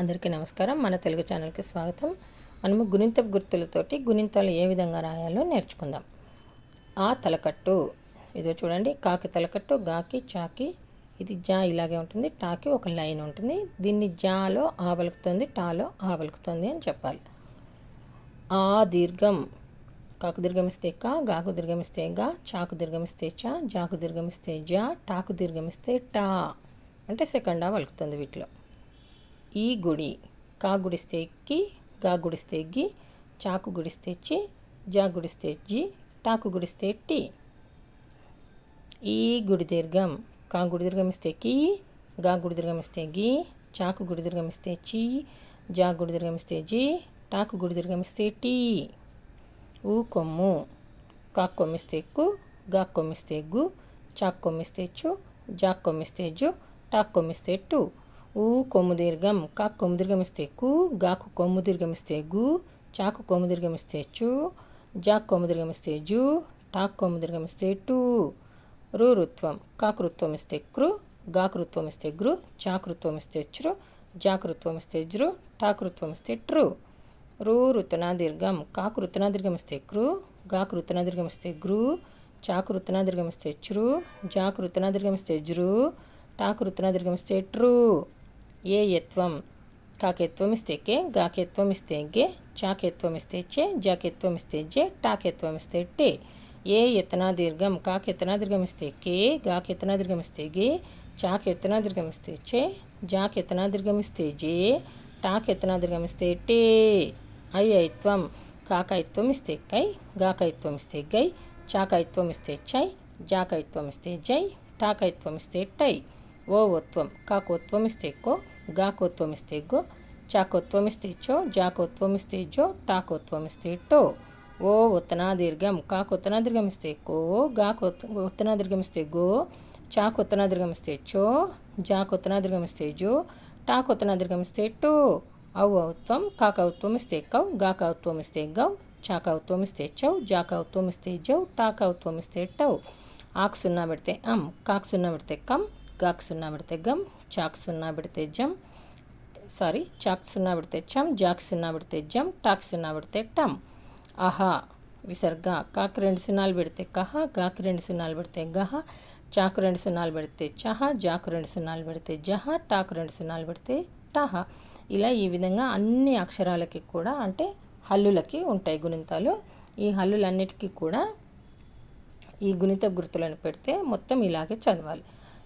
అందరికీ నమస్కారం. మన తెలుగు ఛానల్కి స్వాగతం. మనము గుణింత గుర్తులతోటి గుణింతాలు ఏ విధంగా రాయాలో నేర్చుకుందాం. ఆ తలకట్టు ఇదో చూడండి కాకి తలకట్టు గాకి చాకి ఇది జా ఇలాగే ఉంటుంది టాకి ఒక లైన్ ఉంటుంది దీన్ని జాలో ఆ పలుకుతుంది టాలో ఆ పలుకుతుంది అని చెప్పాలి. ఆ దీర్ఘం కాకు దీర్ఘమిస్తే కా గాకు దీర్ఘమిస్తే గా చాకు దీర్ఘమిస్తే చా జాకు దీర్ఘమిస్తే జా టాకు దీర్ఘమిస్తే టా అంటే సెకండ్ ఆ పలుకుతుంది వీటిలో. ఈ గుడి కా గుడిస్తే ఎక్కి గా గుడిస్తే ఎగ్గి చాకు గుడిస్తే చి జా గుడిస్తే జి టాకు గుడిస్తే టి ఈ గుడి దీర్ఘం కా గుడి దీర్ఘమిస్తే కి గా గుడి దీర్ఘమిస్తే గి చాకు గుడి దీర్ఘమిస్తే చి జా గుడి దీర్ఘమిస్తే జి టాకు గుడి దీర్ఘమిస్తే టీ ఊ కొమ్ము కా కొమ్మిస్తే కు గా కొమ్మిస్తే గు చాకు కొమ్మిస్తే చు జా కొమ్మిస్తే జు టాకు కొమ్మిస్తే టు ఊ కొమ్ము దీర్ఘం కా కొమ్ము దీర్ఘమిస్తే కు గాకు కొమ్ము దీర్ఘమిస్తే గు చాకు కొమ్ము దీర్ఘమిస్తే చు జాక్ కొమ్ము దీర్ఘమిస్తే జు టాక్ కొమ్ము దీర్ఘమిస్తే టు రుత్వం కాకృత్వం ఇస్తే క్రు గాకృత్వం ఇస్తే గ్రు చాకృత్వం ఇస్తే చ్రు జాకృత్వం ఇస్తే జ్రు టాకృత్వం ఇస్తే ట్రు రూ రుతనా దీర్ఘం కాకు రుతనా దీర్ఘం ఇస్తే క్రు గాకు రుతనా దీర్ఘం ఇస్తే గ్రు చాకు రుతనా దీర్ఘం ఇస్తే చ్రు జాకు రుతనా దీర్ఘం ఇస్తే జ్రు టాకు రుతనా దీర్ఘం ఇస్తే ట్రు ఏ యత్వం కాకెత్వం ఇస్తే కే గాకెత్వం ఇస్తే గే చాకెత్వం చే జాకెత్వం జే టాకెత్వం టే ఏ ఎత్తనా దీర్ఘం కాకెత్తనా దీర్ఘం కే గాకెత్తనా దీర్ఘం గే చాకెత్తనా దీర్ఘం చే జాకెత్తనా దీర్ఘం జే టాకెత్తనా దీర్ఘం ఇస్తే టే ఐత్వం కాకైత్వం ఇస్తే కై గాకైత్వం ఇస్తే గై చాకైత్వం ఇస్తే చై జాకైత్వం ఇస్తే జై టాకైత్వం ఇస్తే టై ఓవత్వం కాకోత్వం ఇస్తే కో గాకోత్వం ఇస్తే గో చాకోత్వం ఇస్తే చో జాకోత్వం ఇస్తే జో టాకోత్వం ఇస్తే టో ఓ ఉత్తనా దీర్ఘం ఇస్తే కో గాకొత్త ఉత్తనా ఇస్తే గో చాకొత్తనా ఇస్తే చో జాకొత్తనా ఇస్తే జో టాకొత్తనా ఇస్తే టో అవు ఔత్వం కాకౌత్వం ఇస్తే కౌ గాకౌత్వం ఇస్తే గౌ చాకౌత్వం ఇస్తే చౌ జాకౌత్వం ఇస్తే జౌ టాకౌత్వం ఇస్తే టౌ ఆకు సున్నా పెడితే అమ్ కాకు సున్నా పెడితే కమ్ గాకు సున్నా పెడితే గమ్ చాక్ సున్నా పెడితే జమ్ సారీ చాక్ సున్నా పెడితే చమ్ జాక్ సున్నా పెడితే జమ్ టాక్ సున్నా పెడితే టమ్. ఆహా విసర్గ కాకు రెండు సున్నాలు పెడితే కహ గాకు రెండు సున్నాలు పెడితే గహ చాకు రెండు సున్నాలు పెడితే చహ జాకు రెండు సున్నాలు పెడితే జహ టాకు రెండు సున్నాలు పెడితే టహ. ఇలా ఈ విధంగా అన్ని అక్షరాలకి కూడా అంటే హల్లులకి ఉంటాయి గుణింతాలు. ఈ హల్లులన్నిటికీ కూడా ఈ గుణిత గుర్తులను పెడితే మొత్తం ఇలాగే చదవాలి.